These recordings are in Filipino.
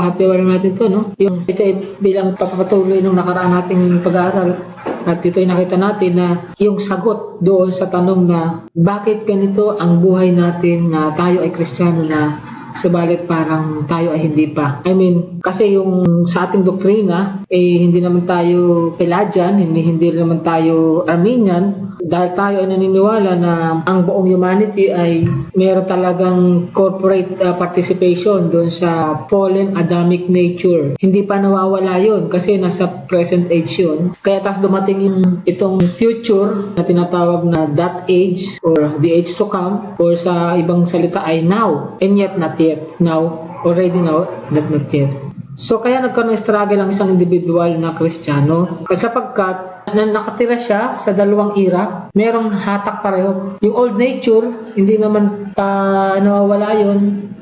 So, pahapiwala natin to, no? Yung ito ay bilang papatuloy ng nakaraan nating pag-aaral. At ito ay nakita natin na yung sagot doon sa tanong na bakit ganito ang buhay natin na tayo ay kristyano na subalit parang tayo ay hindi pa. I mean, kasi yung sa ating doktrina, eh hindi naman tayo Pelagian, hindi, hindi naman tayo Armenian, dahil tayo ay naniniwala na ang buong humanity ay meron talagang corporate uh, participation doon sa fallen Adamic nature. Hindi pa nawawala yon kasi nasa present age yun. Kaya tas dumating yung itong future na tinatawag na that age or the age to come or sa ibang salita ay now and yet not yet. Now, already now, not not yet. So kaya nagkaroon ng struggle ang isang individual na Kristiyano sapagkat na nakatira siya sa dalawang era, merong hatak pareho. Yung old nature, hindi naman pa nawawala yun.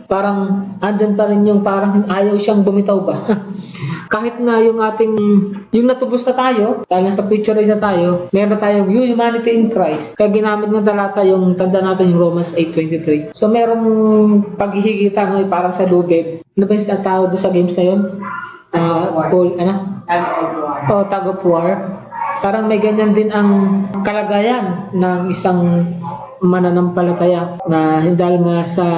Parang andyan pa rin yung parang ayaw siyang bumitaw ba. Kahit na yung ating, yung natubos na tayo, dahil nasa future na tayo, meron tayong yung humanity in Christ. Kaya ginamit ng talata yung tanda natin yung Romans 8.23. So merong paghihigitan, no, parang sa lubid. Ano ba yung tawag doon sa games na yun? Ah, Paul, ano? O, tag of war. Parang may ganyan din ang kalagayan ng isang mananampalataya na dahil nga sa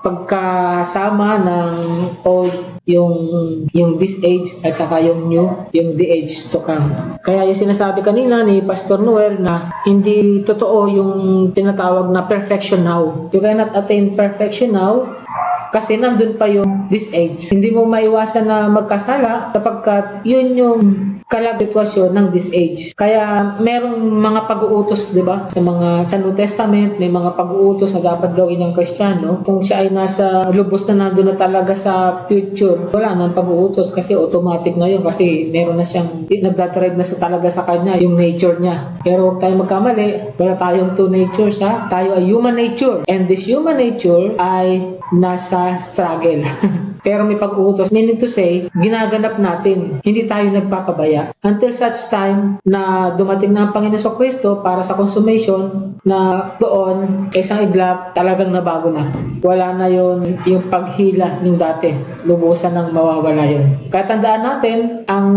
pagkasama ng old yung yung this age at saka yung new yung the age to come. Kaya yung sinasabi kanina ni Pastor Noel na hindi totoo yung tinatawag na perfection now. You cannot attain perfection now kasi nandun pa yung this age. Hindi mo maiwasan na magkasala kapagkat yun yung kalagitwasyon ng this age. Kaya merong mga pag-uutos, di ba? Sa mga sa New Testament, may mga pag-uutos na dapat gawin ng Kristiyano. Kung siya ay nasa lubos na nandun na talaga sa future, wala nang pag-uutos kasi automatic na yun kasi meron na siyang nagdadrive na sa talaga sa kanya yung nature niya. Pero huwag tayong magkamali, wala tayong two natures ha. Tayo ay human nature. And this human nature ay nasa struggle. Pero may pag-uutos, meaning to say, ginaganap natin. Hindi tayo nagpapabaya. Until such time na dumating na ang Panginoon sa Kristo para sa consummation na doon, sa isang iglap, talagang nabago na. Wala na yon yung paghila ng dati. Lubusan ng mawawala yon. Kaya tandaan natin ang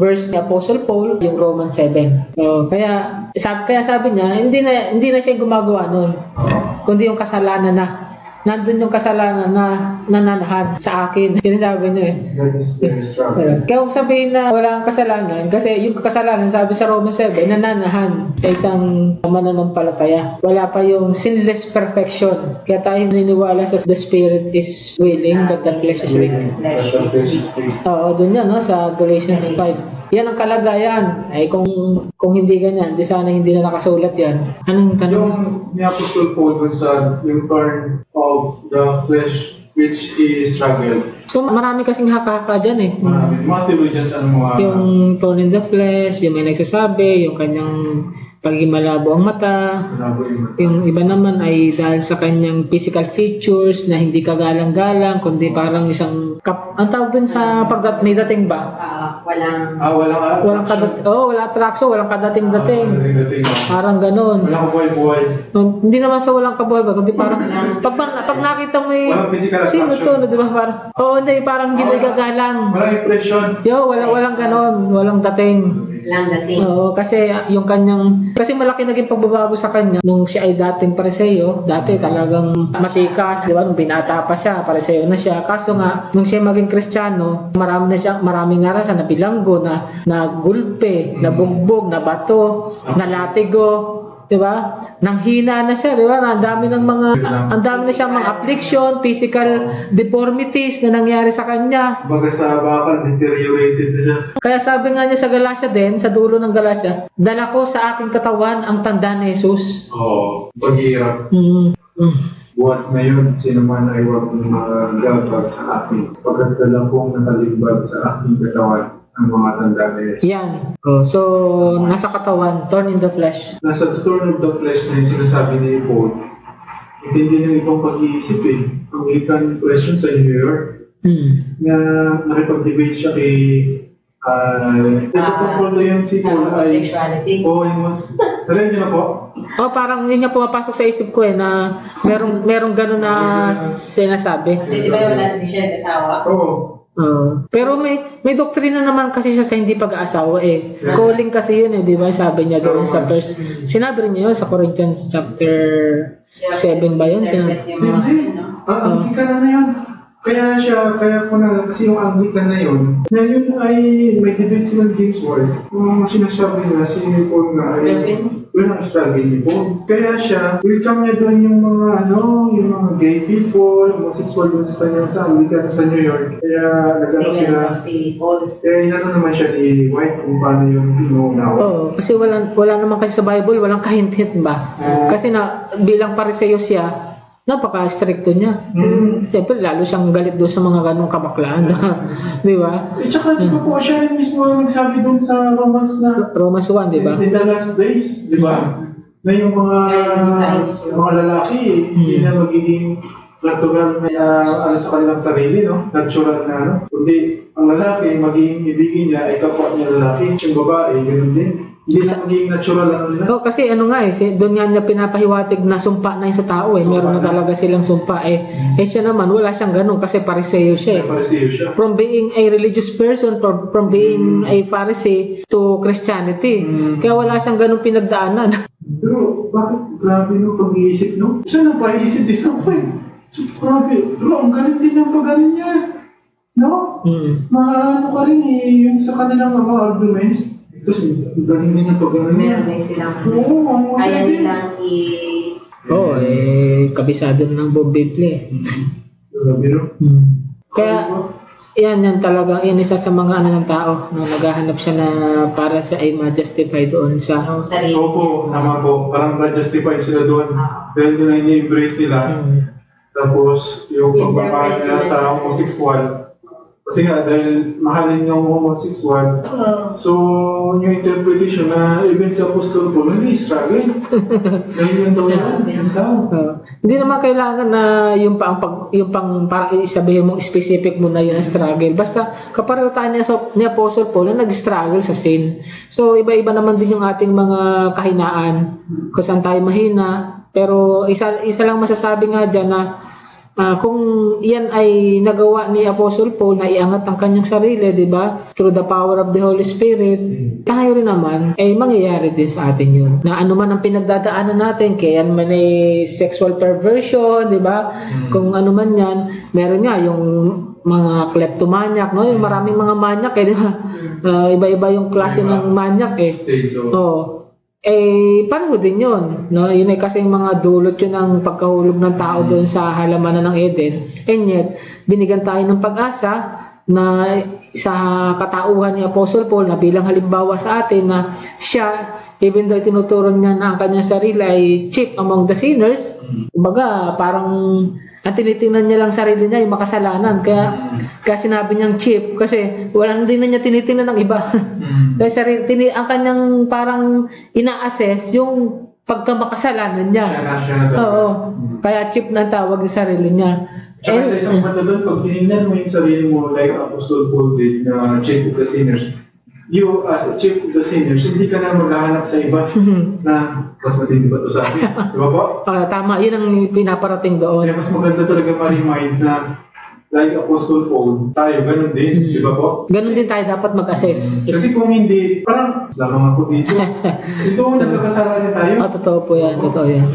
verse ni Apostle Paul, yung Romans 7. So, kaya, sabi, kaya sabi niya, hindi na, hindi na siya gumagawa nun. Kundi yung kasalanan na nandun yung kasalanan na nananahan sa akin. Yun sabi niya eh. That is their struggle. Ayun. Kaya kung sabihin na wala kang kasalanan, kasi yung kasalanan, sabi sa Romans 7, nananahan sa isang mananampalataya. Wala pa yung sinless perfection. Kaya tayo naniniwala sa the spirit is willing, but the flesh is weak. But the flesh is weak. Oo, dun yan, no? sa Galatians 5. Yan ang kalagayan. Ay, kung kung hindi ganyan, di sana hindi na nakasulat yan. Anong tanong? Yung ni Apostol Paul dun sa yung turn of the flesh which is struggle. So, marami kasing haka-haka dyan eh. Marami. Mga theologians ano mga Yung thorn in the flesh, yung may nagsasabi, yung kanyang pagiging malabo ang mata, yung yung iba naman ay dahil sa kanyang physical features na hindi kagalang-galang, kundi parang isang kap... Ang tawag dun sa pagdat may dating ba? Ah, walang Ah, walang ah, Walang kadat... Oh, wala attraction, walang kadating-dating. dating dating. Parang ganon. Walang buhay-buhay. No, hindi naman sa walang kabuhay ba, kundi parang pag, pag nakita mo yung Walang physical sino to, attraction. no, di ba? Parang, oo, hindi, parang hindi gagalang. Walang impression. Yo, wala, walang ganon, walang dating. Lang dating. Oo, kasi yung kanyang, kasi malaki naging pagbabago sa kanya nung siya ay dating pareseyo, dati talagang matikas, di ba? Nung binata pa siya, pareseyo na siya. Kaso nga, nung siya maging kristyano, marami na siya, maraming ngarasan na bilanggo, na, na gulpe, na bugbog, na bato, na latigo, di ba? Nang hina na siya, di ba? Ang dami ng mga, ang dami na siyang mga affliction, physical deformities na nangyari sa kanya. Baga sa bakal, deteriorated na siya. Kaya sabi nga niya sa Galacia din, sa dulo ng Galacia, dala ko sa aking katawan ang tanda ni Jesus. Oo. Paghihirap. Mm. Mm. Buhat ngayon, sino man ay huwag magagabag sa akin. Pagkat dala kong nakalimbag sa aking katawan ang mga tanda ni Jesus. Yan. Oh, so, nasa katawan, torn in the flesh. Nasa turn of the flesh na yung sinasabi ni Paul, hindi ng ibang pag-iisip eh. Ang ikan question sa New York, Mm. na nakipag-debate siya kay uh, Ah, uh, yun si Sa Paul ay homosexuality. Oo, oh, was Narinig niyo na po? Oh, parang yun yung pumapasok sa isip ko eh, na merong, merong gano'n na sinasabi. Kasi di ba wala din siya nag-asawa? Oo. Oo. pero may may doktrina naman kasi siya sa hindi pag-aasawa eh. Calling kasi yun eh, di ba? Sabi niya doon sa first, sinabi rin niya yun sa Corinthians chapter 7 ba yun? Sinabi, Hindi. Ang Anglican na na yun. Kaya siya, kaya ko na, kasi yung Anglican na yun, na yun ay may debate silang James Ward. Yung sinasabi na si Paul na ay, yun ang struggle ni Paul. Kaya siya, welcome niya doon yung mga ano, yung mga gay people, homosexual doon sa kanya sa Anglican sa New York. Kaya nagano sila, si Paul. kaya inano naman siya ni White kung paano yung pinunaw. Oo, kasi wala, wala naman kasi sa Bible, walang kahint-hint ba? Oo. Kasi na, bilang pariseyo siya, napaka-stricto niya. Mm. Siyempre, lalo siyang galit doon sa mga ganong kabaklaan. di ba? Eh, tsaka di ba po, siya rin mismo ang nagsabi doon sa Romans na Romans 1, di ba? In the last days, di ba? Na yung mga yung mga lalaki, hindi na magiging natural na uh, ano sa kanilang sarili, no? Natural na, no? Kundi ang lalaki, magiging ibigin niya ay kapwa niya lalaki. Yung babae, ganun din. Hindi na magiging natural ano nila. Oh, kasi ano nga eh, si, doon nga niya pinapahiwatig na sumpa na yun sa tao eh. Meron na Sumpa na. talaga silang sumpa eh. Eh siya naman, wala siyang ganun kasi pariseyo siya eh. Kaya parisiyo siya. From being a religious person, from, from being a Pharisee to Christianity. Mm. Kaya wala siyang ganun pinagdaanan. Pero bakit grabe no pag-iisip, no? Siya na paisip din ako eh. So, grabe. Pero ang galing din ng pag niya. No? Mm. Maano ka rin eh, yung sa kanilang mga arguments. Tapos, galing din ng pag niya. Meron din silang Oo, masaya din. nilang i... Oo, eh, kabisado na ng buong Biblia eh. Grabe no? Mm. Kaya, yan, yan talaga, yan isa sa mga ano ng tao na naghahanap siya na para siya ay ma-justify doon sa ang sarili. Opo, tama po. Parang na-justify sila doon. Dahil doon ay ni-embrace nila. Mm. Tapos, yung pagmamahal nila sa homosexual. Kasi nga, dahil mahalin yung homosexual, Oo. so yung interpretation na even sa Apostol Paul, hindi struggle. Dahil yun daw yun. Yun daw. Oo. hindi naman kailangan na yung pang pag, yung pang para isabihin mong specific mo na yun ang struggle. Basta kapareho tayo niya sa ni Apostle Paul na nag-struggle sa sin. So iba-iba naman din yung ating mga kahinaan kung saan tayo mahina. Pero isa isa lang masasabi nga diyan na ah, kung iyan ay nagawa ni Apostle Paul na iangat ang kanyang sarili, di ba? Through the power of the Holy Spirit, tayo rin naman, eh, mangyayari din sa atin yun. Na ano man ang pinagdadaanan natin, kaya man ay sexual perversion, di ba? Kung ano man yan, meron nga yung mga kleptomaniac, no? Yung maraming mga manyak, eh, di ba? Ah, iba-iba yung klase ng manyak, eh. So, Oo. Eh, pareho din yun. No? Yun ay kasi mga dulot yun ng pagkahulog ng tao doon sa halamanan ng Eden. And yet, binigyan tayo ng pag-asa na sa katauhan ni Apostle Paul na bilang halimbawa sa atin na siya, even though tinuturo niya na ang kanyang sarili ay chief among the sinners, kumbaga parang ang tinitingnan niya lang sarili niya yung makasalanan. Kaya, kaya sinabi niyang chief kasi walang din na niya tinitingnan ng iba. Kaya sarili, tini, ang kanyang parang ina-assess yung pagkamakasalanan niya. siya na. Oo. Kaya chip na tawag sa sarili niya. Tsaka sa And, isang banda doon, pag tinignan mo yung sarili mo like Apostol Paul did na chief of the sinners, you as a chief of the sinners, hindi ka na maghahanap sa iba na mas matindi ba ito sa akin? Di ba po? ah, tama, yun ang pinaparating doon. Kaya mas maganda talaga ma-remind na like Apostol Paul, tayo ganun din, Mm. di ba po? Ganun din tayo dapat mag-assess. Kasi kung hindi, parang lamang ako dito. Ito ang nagkakasalanan tayo. Ah, totoo po yan, totoo yan.